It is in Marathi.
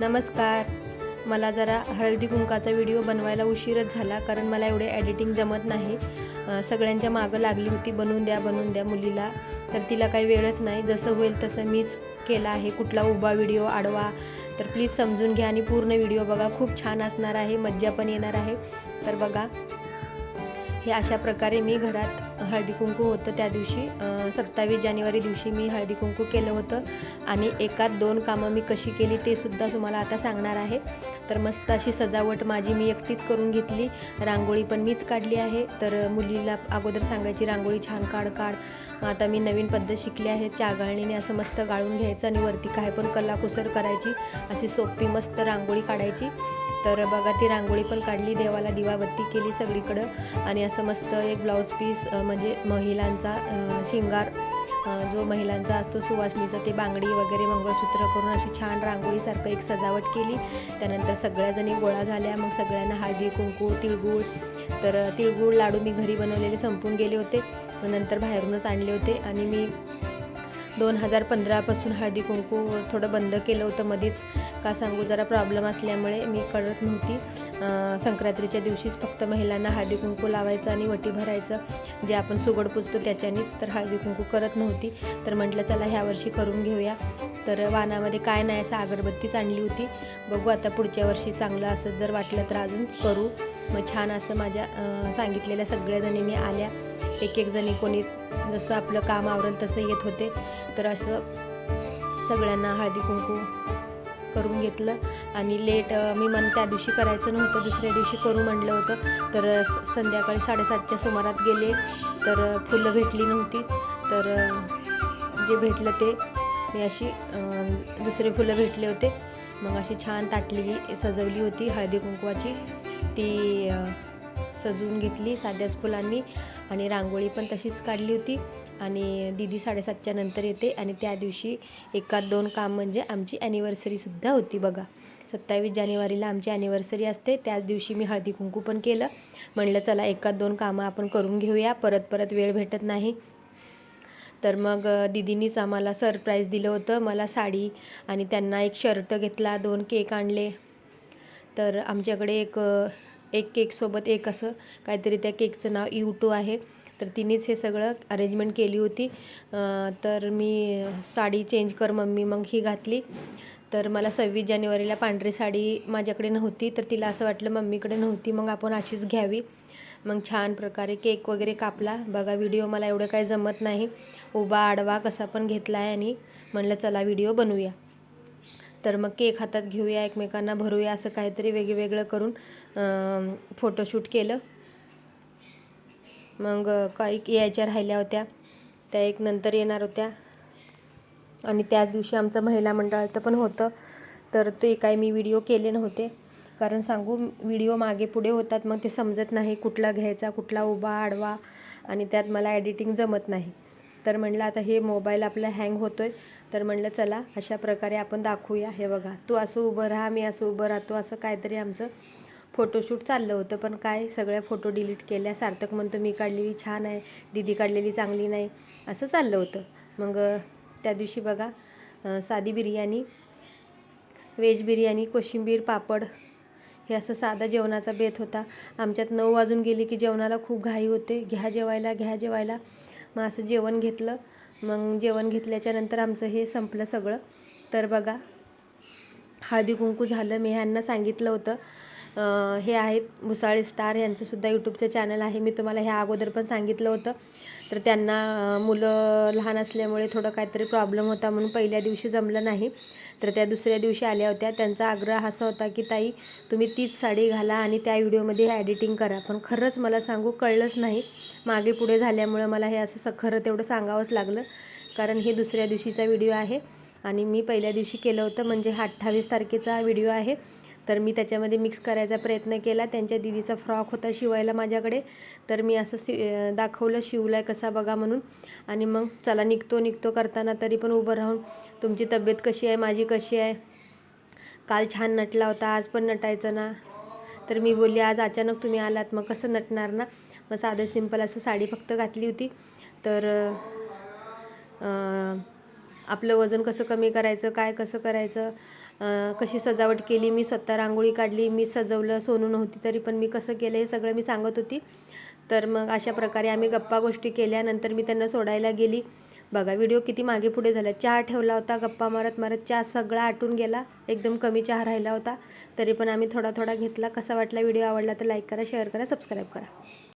नमस्कार. मला जरा हळदी कुंकाचा व्हिडिओ बनवायला उशीरच झाला कारण मला एवढे एडिटिंग जमत नाही. सगळ्यांच्या मागं लागली होती बनवून द्या बनवून द्या मुलीला. तर तिला काही वेळच नाही जसं होईल तसं मीच केला आहे. कुठला उभा व्हिडिओ आडवा तर प्लीज समजून घ्या आणि पूर्ण व्हिडिओ बघा. खूप छान असणार आहे मज्जा पण येणार आहे. तर बघा हे अशा प्रकारे मी घरात हळदी कुंकू होतं त्या दिवशी. सत्तावीस जानेवारी दिवशी मी हळदी कुंकू केलं होतं आणि एकात दोन कामं मी कशी केली ते सुद्धा तुम्हाला आता सांगणार आहे. तर मस्त अशी सजावट माझी मी एकटीच करून घेतली. रांगोळी पण मीच काढली आहे. तर मुलीला अगोदर सांगायची रांगोळी छान काढ काढ. मग आता मी नवीन पद्धत शिकली आहे. चागाळणीने असं मस्त गाळून घ्यायचं आणि वरती काय पण कलाकुसर करायची. अशी सोपी मस्त रांगोळी काढायची. तर बघा ती रांगोळी पण काढली. देवाला दिवाबत्ती केली सगळीकडं. आणि असं मस्त एक ब्लाऊज पीस म्हणजे महिलांचा शिंगार जो महिलांचा असतो सुवासनीचा ते बांगडी वगैरे मंगळसूत्र करून अशी छान रांगोळीसारखं एक सजावट केली. त्यानंतर सगळ्याजणी गोळा झाल्या. मग सगळ्यांना हळदी कुंकू तिळगूळ. तर तिळगूळ लाडू मी घरी बनवलेले संपून गेले होते. मग नंतर बाहेरूनच आणले होते आणि मी दोन हजार पंधरापासून हळदी कुंकू थोडं बंद केलं होतं मध्येच का सांगू जरा प्रॉब्लेम असल्यामुळे मी कळत नव्हती. संक्रांतीच्या दिवशीच फक्त महिलांना हळदी कुंकू लावायचं आणि वटी भरायचं. जे आपण सुगड पुजतो त्याच्यानेच तर हळदी कुंकू करत नव्हती. तर म्हटलं चला ह्या वर्षी करून घेऊया. तर वानामध्ये काय नाही असं अगरबत्तीच आणली होती. बघू आता पुढच्या वर्षी चांगलं असं जर वाटलं तर अजून करू. मग छान असं माझ्या सांगितलेल्या सगळ्या जणींनी आल्या. एक एक जणी कोणी जसं आपलं काम आवरेल तसं येत होते. तर असं सगळ्यांना हळदी कुंकू करून घेतलं. आणि लेट मी मन त्या दिवशी करायचं नव्हतं दुसऱ्या दिवशी करू म्हणलं होतं. तर संध्याकाळी साडेसातच्या सुमारात गेले. तर फुलं भेटली नव्हती. तर जे भेटलं ते मी अशी दुसरे फुलं भेटले होते. मग अशी छान ताटली सजवली होती हळदी कुंकवाची. ती सजवून घेतली साध्याच फुलांनी आणि रांगोळी पण तशीच काढली होती आणि दिदी साडेसातच्या नंतर येते आणि त्या दिवशी एकात दोन काम म्हणजे आमची ॲनिव्हर्सरीसुद्धा होती बघा. सत्तावीस जानेवारीला आमची ॲनिव्हर्सरी असते त्याच दिवशी मी हळदी कुंकू पण केलं. म्हणलं चला एकात दोन कामं आपण करून घेऊया परत परत वेळ भेटत नाही. तर मग अ, आम्हाला सरप्राईज दिलं होतं मला साडी आणि त्यांना एक शर्ट घेतला दोन केक आणले. तर आमच्याकडे एक एक केकसोबत एक असं काहीतरी त्या केकचं नाव यू टू आहे. तर तिनेच हे सगळं अरेंजमेंट केली होती. तर मी साडी चेंज कर मम्मी मग ही घातली. तर मला सव्वीस जानेवारीला पांढरी साडी माझ्याकडे नव्हती तर तिला असं वाटलं मम्मीकडे नव्हती मग आपण अशीच घ्यावी. मग छान प्रकारे केक वगैरे कापला. बघा व्हिडिओ मला एवढं काही जमत नाही. उभा आडवा कसा पण घेतला आहे आणि म्हणलं चला व्हिडिओ बनवूया. तर मग केक हातात घेऊया एकमेकांना भरूया असं काहीतरी वेगवेगळं करून फोटोशूट केलं. मग काही यायच्या राहिल्या होत्या. त्या एक नंतर येणार होत्या. आणि त्याच दिवशी आमचं महिला मंडळाचं पण होतं. तर ते काही मी व्हिडिओ केले नव्हते. कारण सांगू व्हिडिओ मागे पुढे होतात मग ते समजत नाही कुठला घ्यायचा कुठला उभा आडवा आणि त्यात मला एडिटिंग जमत नाही. तर म्हणलं आता हे मोबाईल आपला हँग होतो आहे तर म्हणलं चला अशा प्रकारे आपण दाखवूया. हे बघा तू असं उभं राहा मी असं उभं राहतो असं काहीतरी आमचं फोटोशूट चाललं होतं. पण काय सगळ्या फोटो डिलीट केल्या. सार्थक म्हणतो मी काढलेली छान आहे. दीदी काढलेली चांगली नाही. असं चाललं होतं. मग त्या दिवशी बघा साधी बिर्याणी व्हेज बिर्याणी कोशिंबीर पापड हे असं साधा जेवणाचा बेत होता. आमच्यात नऊ वाजून गेली की जेवणाला खूप घाई होते. घ्या जेवायला घ्या जेवायला. मग असं जेवण घेतलं. मग जेवण घेतल्याच्या नंतर आमचं हे संपलं सगळं. तर बघा हळदी कुंकू झालं. मी ह्यांना सांगितलं होतं. हे आहेत. भुसाळे स्टार यांचंसुद्धा यूट्यूबचं चॅनल आहे. मी तुम्हाला ह्या अगोदर पण सांगितलं होतं. तर त्यांना मुलं लहान असल्यामुळे थोडं काहीतरी प्रॉब्लेम होता म्हणून पहिल्या दिवशी जमलं नाही. तर त्या दुसऱ्या दिवशी आल्या होत्या. त्यांचा आग्रह असा होता की ताई तुम्ही तीच साडी घाला आणि त्या व्हिडिओमध्ये एडिटिंग करा. पण खरंच मला सांगू कळलंच नाही. मागे पुढे झाल्यामुळं मला हे असं खरं तेवढं सांगावंच लागलं. कारण हे दुसऱ्या दिवशीचा व्हिडिओ आहे. आणि मी पहिल्या दिवशी केलं होतं. म्हणजे हा अठ्ठावीस तारखेचा व्हिडिओ आहे. तर मी त्याच्यामध्ये मिक्स करायचा प्रयत्न केला. त्यांच्या दिदीचा फ्रॉक होता शिवायला माझ्याकडे. तर मी असं शि दाखवलं शिवलाय कसा बघा म्हणून. आणि मग चला निघतो निघतो करताना तरी पण उभं राहून तुमची तब्येत कशी आहे? माझी कशी आहे? काल छान नटला होता आज पण नटायचं ना. तर मी बोलली आज अचानक तुम्ही आलात मग कसं नटणार ना? मग साधं सिंपल असं साडी फक्त घातली होती. तर आपलं वजन कसं कमी करायचं काय कसं करायचं? कशी सजावट केली मी स्वतः रांगोळी काढली मी सजवलं सोनू नव्हती तरी पण मी कसं केलं हे सगळं मी सांगत होती. तर मग अशा प्रकारे आम्ही गप्पा गोष्टी केल्यानंतर मी त्यांना सोडायला गेली. बघा व्हिडिओ किती मागे पुढे झाला. चहा ठेवला होता गप्पा मारत मारत चहा सगळा आटून गेला. एकदम कमी चहा राहिला होता. तरी पण आम्ही थोडा थोडा घेतला. कसा वाटला व्हिडिओ आवडला तर लाईक करा शेअर करा सबस्क्राईब करा.